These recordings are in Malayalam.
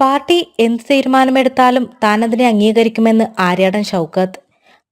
പാർട്ടി എന്ത് തീരുമാനമെടുത്താലും താൻ അതിനെ അംഗീകരിക്കുമെന്ന് ആര്യാടൻ ഷൗക്കത്ത്.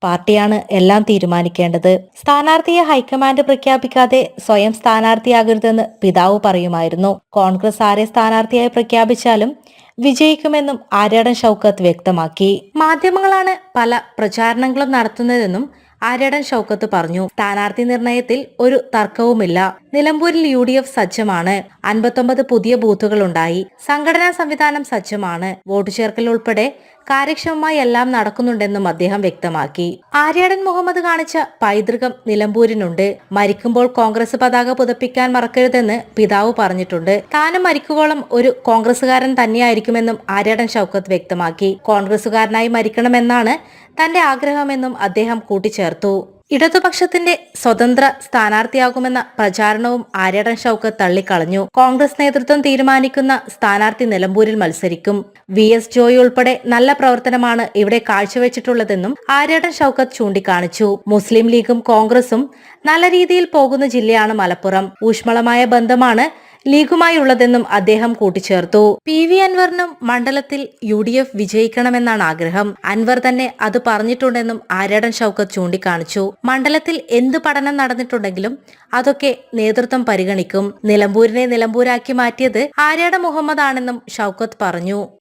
പാർട്ടിയാണ് എല്ലാം തീരുമാനിക്കേണ്ടത്. സ്ഥാനാർത്ഥിയെ ഹൈക്കമാൻഡ് പ്രഖ്യാപിക്കാതെ സ്വയം സ്ഥാനാർത്ഥിയാകരുതെന്ന് പിതാവ് പറയുമായിരുന്നു. കോൺഗ്രസ് ആരെ സ്ഥാനാർത്ഥിയായി പ്രഖ്യാപിച്ചാലും വിജയിക്കുമെന്നും ആര്യാടൻ ഷൗക്കത്ത് വ്യക്തമാക്കി. മാധ്യമങ്ങളാണ് പല പ്രചാരണങ്ങളും നടത്തുന്നതെന്നും ആര്യാടൻ ഷൗക്കത്ത് പറഞ്ഞു. സ്ഥാനാർത്ഥി നിർണയത്തിൽ ഒരു തർക്കവുമില്ല. നിലമ്പൂരിൽ യു ഡി എഫ് സജ്ജമാണ്. അൻപത്തൊമ്പത് പുതിയ ബൂത്തുകളുണ്ടായി. സംഘടനാ സംവിധാനം സജ്ജമാണ്. വോട്ട് ചേർക്കൽ ഉൾപ്പെടെ കാര്യക്ഷമമായി എല്ലാം നടക്കുന്നുണ്ടെന്നും അദ്ദേഹം വ്യക്തമാക്കി. ആര്യാടൻ മുഹമ്മദ് കാണിച്ച പൈതൃകം നിലമ്പൂരിനുണ്ട്. മരിക്കുമ്പോൾ കോൺഗ്രസ് പതാക പുതപ്പിക്കാൻ മറക്കരുതെന്ന് പിതാവ് പറഞ്ഞിട്ടുണ്ട്. താനും മരിക്കുവോളം ഒരു കോൺഗ്രസുകാരൻ തന്നെയായിരിക്കുമെന്നും ആര്യാടൻ ഷൗക്കത്ത് വ്യക്തമാക്കി. കോൺഗ്രസുകാരനായി മരിക്കണമെന്നാണ് തന്റെ ആഗ്രഹമെന്നും അദ്ദേഹം കൂട്ടിച്ചേർത്തു. ഇടതുപക്ഷത്തിന്റെ സ്വതന്ത്ര സ്ഥാനാർത്ഥിയാകുമെന്ന പ്രചാരണവും ആര്യാടൻ ഷൗക്കത്ത് തള്ളിക്കളഞ്ഞു. കോൺഗ്രസ് നേതൃത്വം തീരുമാനിക്കുന്ന സ്ഥാനാർത്ഥി നിലമ്പൂരിൽ മത്സരിക്കും. വി എസ് ജോയ് ഉൾപ്പെടെ നല്ല പ്രവർത്തനമാണ് ഇവിടെ കാഴ്ചവെച്ചിട്ടുള്ളതെന്നും ആര്യാടൻ ഷൌക്കത്ത് ചൂണ്ടിക്കാണിച്ചു. മുസ്ലിം ലീഗും കോൺഗ്രസും നല്ല രീതിയിൽ പോകുന്ന ജില്ലയാണ് മലപ്പുറം. ഊഷ്മളമായ ബന്ധമാണ് ലീഗുമായുള്ളതെന്നും അദ്ദേഹം കൂട്ടിച്ചേർത്തു. പി വി അൻവറിനും മണ്ഡലത്തിൽ യു ഡി എഫ് വിജയിക്കണമെന്നാണ് ആഗ്രഹം. അൻവർ തന്നെ അത് പറഞ്ഞിട്ടുണ്ടെന്നും ആര്യാടൻ ഷൗക്കത്ത് ചൂണ്ടിക്കാണിച്ചു. മണ്ഡലത്തിൽ എന്ത് പഠനം നടന്നിട്ടുണ്ടെങ്കിലും അതൊക്കെ നേതൃത്വം പരിഗണിക്കും. നിലമ്പൂരിനെ നിലമ്പൂരാക്കി മാറ്റിയത് ആര്യാട മുഹമ്മദ് ആണെന്നും ഷൗക്കത്ത് പറഞ്ഞു.